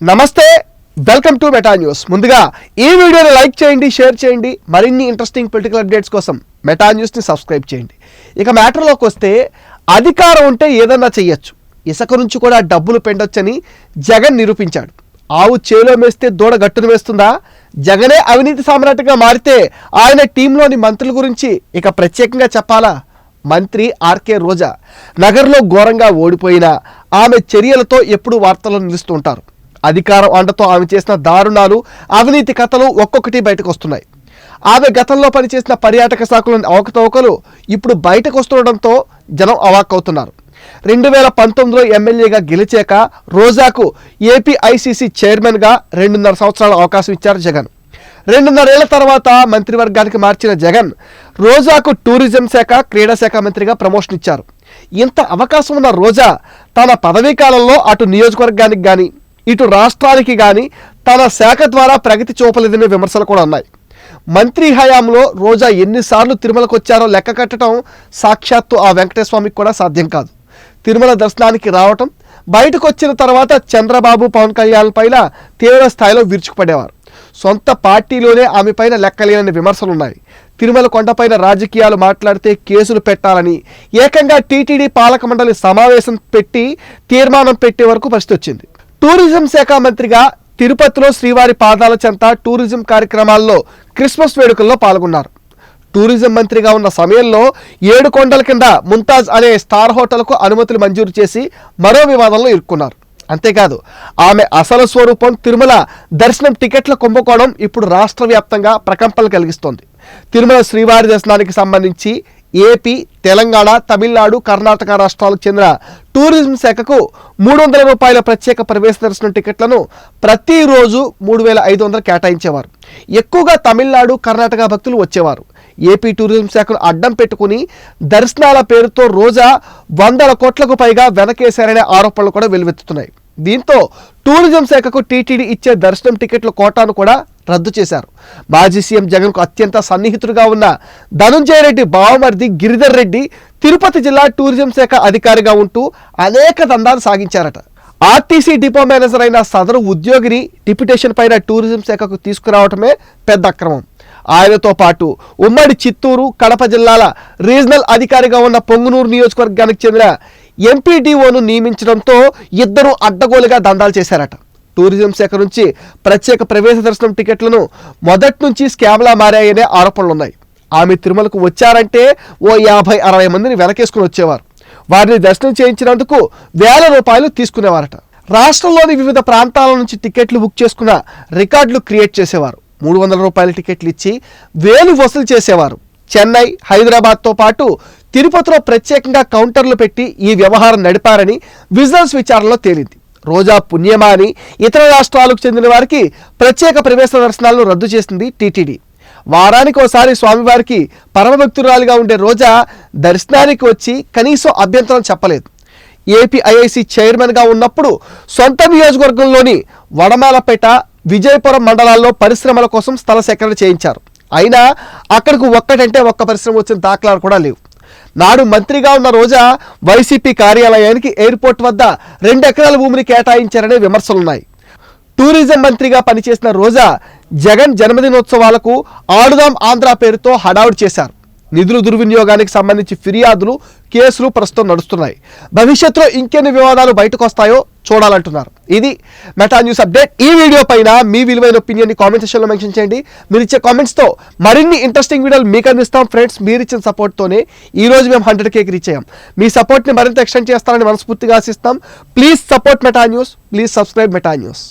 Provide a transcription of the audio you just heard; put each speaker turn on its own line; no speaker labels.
నమస్తే welcome to meta news. ముందుగా ఈ వీడియోని లైక్ చేయండి షేర్ చేయండి మరిన్ని ఇంట్రెస్టింగ్ పొలిటికల్ అప్డేట్స్ కోసం మెటా న్యూస్ని సబ్స్క్రైబ్ చేయండి. ఇక మ్యాటర్లోకి వస్తే అధికారం ఉంటే ఏదన్నా చెయ్యొచ్చు. ఇసుక నుంచి కూడా డబ్బులు పెండొచ్చని జగన్ నిరూపించాడు. ఆవు చేలో మేస్తే దూడ గట్టును వేస్తుందా జగనే అవినీతి సామ్రాట్గా మారితే ఆయన టీంలోని మంత్రుల గురించి ఇక ప్రత్యేకంగా చెప్పాలా? మంత్రి ఆర్కే రోజా. నగర్లో ఘోరంగా ఓడిపోయినా ఆమె చర్యలతో ఎప్పుడూ వార్తల్లో నిలుస్తుంటారు అధికారం అండతో ఆమె చేసిన దారుణాలు అవినీతి కథలు ఒక్కొక్కటి బయటకు వస్తున్నాయి ఆమె గతంలో పనిచేసిన పర్యాటక శాఖలోని అవకతవకలు ఇప్పుడు బయటకు వస్తుండడంతో జనం అవాక్కవుతున్నారు. రెండు వేల పంతొమ్మిదిలో ఎమ్మెల్యేగా గెలిచాక రోజాకు ఏపీఐసీసీ చైర్మన్గా రెండున్నర సంవత్సరాల అవకాశం ఇచ్చారు జగన్. రెండున్నరేళ్ళ తర్వాత మంత్రివర్గానికి మార్చిన జగన్ రోజాకు టూరిజం శాఖ క్రీడా శాఖ మంత్రిగా ప్రమోషన్ ఇచ్చారు. ఇంత అవకాశం ఉన్న రోజా తన పదవీ కాలంలో అటు నియోజకవర్గానికి కానీ ఇటు రాష్ట్రానికి కానీ తన శాఖ ద్వారా ప్రగతి చూపలేదనే విమర్శలు కూడా ఉన్నాయి. మంత్రి హయాంలో రోజా ఎన్నిసార్లు తిరుమలకు వచ్చారో లెక్క కట్టడం సాక్షాత్తు ఆ వెంకటేశ్వర కూడా సాధ్యం కాదు. తిరుమల దర్శనానికి రావటం బయటకు వచ్చిన తర్వాత చంద్రబాబు పవన్ కళ్యాణ్ పైన తీవ్ర స్థాయిలో విరుచుకుపడేవారు. సొంత పార్టీలోనే ఆమె పైన లెక్కలేనని విమర్శలు ఉన్నాయి. తిరుమల కొండపైన రాజకీయాలు మాట్లాడితే కేసులు పెట్టాలని ఏకంగా టీటీడీ పాలక మండలి సమావేశం పెట్టి తీర్మానం పెట్టే వరకు పరిస్థితి వచ్చింది. టూరిజం శాఖ మంత్రిగా తిరుపతిలో శ్రీవారి పాదాల చెంత టూరిజం కార్యక్రమాల్లో క్రిస్మస్ వేడుకల్లో పాల్గొన్నారు. టూరిజం మంత్రిగా ఉన్న సమయంలో ఏడు కొండల కింద ముంతాజ్ అనే స్టార్ హోటల్కు అనుమతులు మంజూరు చేసి మరో వివాదంలో ఇరుక్కున్నారు. అంతేకాదు ఆమె అసలు స్వరూపం తిరుమల దర్శనం టికెట్ల కుంభకోణం ఇప్పుడు రాష్ట్ర వ్యాప్తంగా ప్రకంపనలు కలిగిస్తోంది. తిరుమల శ్రీవారి దర్శనానికి సంబంధించి ఏపీ తెలంగాణ తమిళనాడు కర్ణాటక రాష్ట్రాలకు చెందిన టూరిజం శాఖకు మూడు వందల రూపాయల ప్రత్యేక ప్రవేశ దర్శనం టికెట్లను ప్రతిరోజు మూడు వేల ఐదు వందలు కేటాయించేవారు. ఎక్కువగా తమిళనాడు కర్ణాటక భక్తులు వచ్చేవారు. ఏపీ టూరిజం శాఖను అడ్డం పెట్టుకుని దర్శనాల పేరుతో రోజా వందల కోట్లకు పైగా వెనకేశారనే ఆరోపణలు కూడా వెలువెత్తుతున్నాయి. దీంతో టూరిజం శాఖకు టీటీడీ ఇచ్చే దర్శనం టికెట్ల కోటాను కూడా రద్దు చేశారు. మాజీ సీఎం జగన్కు అత్యంత సన్నిహితుడుగా ఉన్న ధనుంజయ రెడ్డి బావమర్ది గిరిధర్ రెడ్డి తిరుపతి జిల్లా టూరిజం శాఖ అధికారిగా ఉంటూ అనేక దందాలు సాగించారట. ఆర్టీసీ డిపో మేనేజర్ అయిన సదరు ఉద్యోగిని డిప్యుటేషన్ పైన టూరిజం శాఖకు తీసుకురావటమే పెద్ద అక్రమం. ఆయనతో పాటు ఉమ్మడి చిత్తూరు కడప జిల్లాల రీజనల్ అధికారిగా ఉన్న పొంగునూరు నియోజకవర్గానికి చెందిన ఎంపీడీఓను నియమించడంతో ఇద్దరు అడ్డగోలుగా దందాలు చేశారట. టూరిజం శాఖ నుంచి ప్రత్యేక ప్రవేశ దర్శనం టికెట్లను మొదటి నుంచి స్కామ్లా మారాయనే ఆరోపణలు ఉన్నాయి ఆమె తిరుమలకు వచ్చారంటే ఓ యాభై అరవై మందిని వెనకేసుకుని వచ్చేవారు. వారిని దర్శనం చేయించినందుకు వేల రూపాయలు తీసుకునేవారట. రాష్ట్రంలోని వివిధ ప్రాంతాల నుంచి టికెట్లు బుక్ చేసుకున్న రికార్డులు క్రియేట్ చేసేవారు. మూడు వందల రూపాయల టికెట్లు ఇచ్చి వేలు వసూలు చేసేవారు. చెన్నై హైదరాబాద్తో పాటు తిరుపతిలో ప్రత్యేకంగా కౌంటర్లు పెట్టి ఈ వ్యవహారం నడిపారని విజిలెన్స్ విచారణలో తేలింది. రోజా పుణ్యమా అని ఇతర రాష్ట్రాలకు చెందిన వారికి ప్రత్యేక ప్రవేశ దర్శనాలను రద్దు చేసింది టీటీడీ. వారానికి ఒకసారి స్వామివారికి పరమభక్తురాలుగా ఉండే రోజా దర్శనానికి వచ్చి కనీసం అభ్యంతరం చెప్పలేదు. ఏపీ ఐఐసి చైర్మన్గా ఉన్నప్పుడు సొంత నియోజకవర్గంలోని వడమాలపేట విజయపురం మండలాల్లో పరిశ్రమల కోసం స్థల సేకరణ చేయించారు. అయినా అక్కడికి ఒక్కటంటే ఒక్క పరిశ్రమ వచ్చిన దాఖలాలు కూడా లేవు. నాడు మంత్రిగా ఉన్న రోజా వైసీపీ కార్యాలయానికి ఎయిర్పోర్ట్ వద్ద రెండు ఎకరాల భూమిని కేటాయించారనే విమర్శలున్నాయి. టూరిజం మంత్రిగా పనిచేసిన రోజా జగన్ జన్మదినోత్సవాలకు ఆడుదాం ఆంధ్ర పేరుతో హడావుడి చేశారు. నిధులు దుర్వినియోగానికి సంబంధించి ఫిర్యాదులు కేసులు ప్రస్తుతం నడుస్తున్నాయి. భవిష్యత్తులో ఇంకెన్ని వివాదాలు బయటకు వస్తాయో చూడాలంటున్నారు. ఇది మెటా న్యూస్ అప్డేట్. ఈ వీడియో పైన మీ విలువైన ఒపీనియన్ని కామెంట్ సెక్షన్లో మెన్షన్ చేయండి. మీరు ఇచ్చే కామెంట్స్తో మరిన్ని ఇంట్రెస్టింగ్ వీడియోలు మీకు అందిస్తాం. ఫ్రెండ్స్ మీరు ఇచ్చిన సపోర్ట్తోనే ఈ రోజు మేము హండ్రెడ్ కేక్ రీచ్ అయ్యాం. మీ సపోర్ట్ని మరింత ఎక్స్టెండ్ చేస్తారని మనస్ఫూర్తిగా ఆశిస్తాం please support Meta news. Please subscribe Meta news.